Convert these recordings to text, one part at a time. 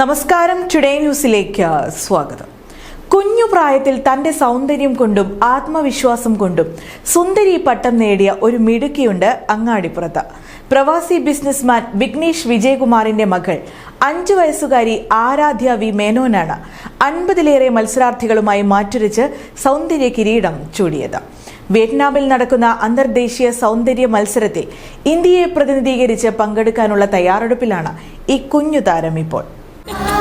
നമസ്കാരം. ടുഡേ ന്യൂസിലേക്ക് സ്വാഗതം. കുഞ്ഞു പ്രായത്തിൽ തന്റെ സൗന്ദര്യം കൊണ്ടും ആത്മവിശ്വാസം കൊണ്ടും സുന്ദരി പട്ടം നേടിയ ഒരു മിടുക്കിയുണ്ട് അങ്ങാടിപ്പുറത്ത്. പ്രവാസി ബിസിനസ്മാൻ വിഘ്നേഷ് വിജയകുമാറിന്റെ മകൾ അഞ്ചു വയസ്സുകാരി ആരാധ്യ വി മേനോനാണ് അൻപതിലേറെ മത്സരാർത്ഥികളുമായി മാറ്റുരച്ച് സൗന്ദര്യ കിരീടം ചൂടിയത്. വിയറ്റ്നാമിൽ നടക്കുന്ന അന്തർദേശീയ സൗന്ദര്യ മത്സരത്തിൽ ഇന്ത്യയെ പ്രതിനിധീകരിച്ച് പങ്കെടുക്കാനുള്ള തയ്യാറെടുപ്പിലാണ് ഈ കുഞ്ഞു താരം ഇപ്പോൾ.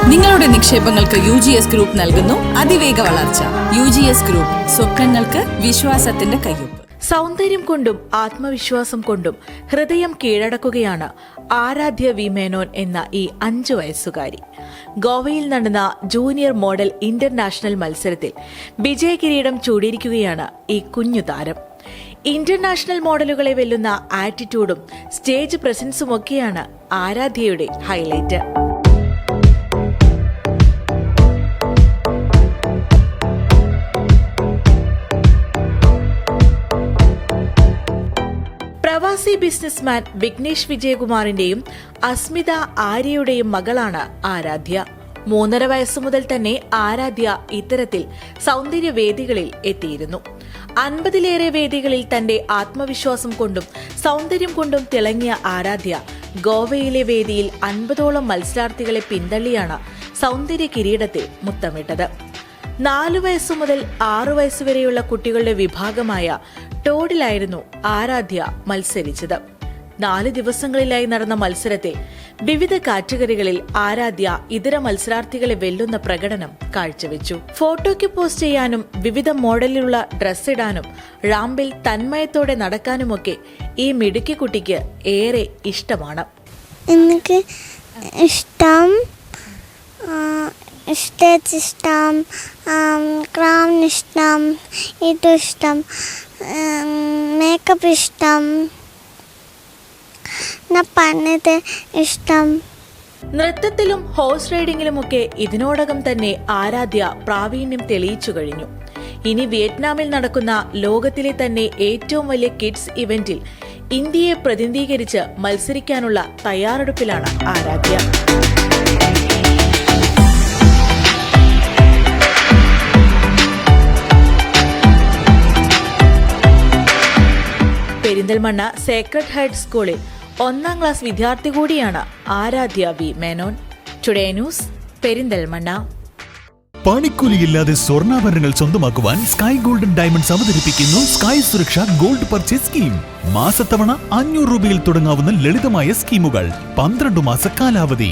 നിങ്ങളുടെ നിക്ഷേപങ്ങൾക്ക് യു ജി എസ് ഗ്രൂപ്പ് നൽകുന്നു അതിവേഗ വളർച്ച. യു ജി എസ് ഗ്രൂപ്പ് സ്വപ്നങ്ങൾക്ക് വിശ്വാസത്തിന്റെ കയ്യൊപ്പ്. സൗന്ദര്യം കൊണ്ടും ആത്മവിശ്വാസം കൊണ്ടും ഹൃദയം കീഴടക്കുകയാണ് ആരാധ്യ വി മേനോൻ എന്ന ഈ അഞ്ചു വയസ്സുകാരി. ഗോവയിൽ നടന്ന ജൂനിയർ മോഡൽ ഇന്റർനാഷണൽ മത്സരത്തിൽ വിജയ കിരീടം ചൂടിയിരിക്കുകയാണ് ഈ കുഞ്ഞു താരം. ഇന്റർനാഷണൽ മോഡലുകളെ വെല്ലുന്ന ആറ്റിറ്റ്യൂഡും സ്റ്റേജ് പ്രസൻസുമൊക്കെയാണ് ആരാധ്യയുടെ ഹൈലൈറ്റ്. പ്രവാസി ബിസിനസ്മാൻ വിഘ്നേഷ് വിജയകുമാറിന്റെയും അസ്മിത ആര്യയുടെയും മകളാണ് ആരാധ്യ. മൂന്നര വയസ്സു മുതൽ തന്നെ ആരാധ്യ ഇത്തരത്തിൽ സൗന്ദര്യ വേദികളിൽ എത്തിയിരുന്നു. അൻപതിലേറെ വേദികളിൽ തന്റെ ആത്മവിശ്വാസം കൊണ്ടും സൗന്ദര്യം കൊണ്ടും തിളങ്ങിയ ആരാധ്യ ഗോവയിലെ വേദിയിൽ അൻപതോളം മത്സരാർത്ഥികളെ പിന്തള്ളിയാണ് സൗന്ദര്യ കിരീടത്തിൽ മുത്തമിട്ടത്. നാലു വയസ്സു മുതൽ ആറു വയസ്സുവരെയുള്ള കുട്ടികളുടെ വിഭാഗമായ ടോഡിലായിരുന്നു ആരാധ്യ മത്സരിച്ചത്. നാല് ദിവസങ്ങളിലായി നടന്ന മത്സരത്തെ വിവിധ കാറ്റഗറികളിൽ ആരാധ്യ ഇതര മത്സരാർത്ഥികളെ വെല്ലുന്ന പ്രകടനം കാഴ്ചവെച്ചു. ഫോട്ടോയ്ക്ക് പോസ്റ്റ് ചെയ്യാനും വിവിധ മോഡലിലുള്ള ഡ്രസ് ഇടാനും റാമ്പിൽ തന്മയത്തോടെ നടക്കാനുമൊക്കെ ഈ മിടുക്കി കുട്ടിക്ക് ഏറെ ഇഷ്ടമാണ്. എനിക്ക് ഇഷ്ടം സ്റ്റേജ് ഇഷ്ടം ഇഷ്ടം ഇഷ്ടം. മേക്കപ്പ് ഇഷ്ടം. പറഞ്ഞത് ഇഷ്ടം. നൃത്തത്തിലും ഹോഴ്സ് റൈഡിംഗിലുമൊക്കെ ഇതിനോടകം തന്നെ ആരാധ്യ പ്രാവീണ്യം തെളിയിച്ചു കഴിഞ്ഞു. ഇനി വിയറ്റ്നാമിൽ നടക്കുന്ന ലോകത്തിലെ തന്നെ ഏറ്റവും വലിയ കിഡ്സ് ഇവന്റിൽ ഇന്ത്യയെ പ്രതിനിധീകരിച്ച് മത്സരിക്കാനുള്ള തയ്യാറെടുപ്പിലാണ് ആരാധ്യ. പെരിന്തൽമണ്ണ സേക്രഡ് ഹൈഡ് സ്കൂളിൽ ഒന്നാം ക്ലാസ് വിദ്യാർത്ഥി കൂടിയാണ് Aaradhya V Menon. Today news Perinthalmanna. പണിക്കൂലിയില്ലാതെ സ്വർണാഭരണങ്ങൾ സ്വന്തമാക്കുവാൻ സ്കൈ ഗോൾഡൻ ഡയമണ്ട്സ് അവതരിപ്പിക്കുന്നു sky Suraksha gold purchase scheme മാസത്തവണ അഞ്ഞൂറ് രൂപയിൽ തുടങ്ങാവുന്ന ലളിതമായ സ്കീമുകൾ. പന്ത്രണ്ട് മാസ കാലാവധി.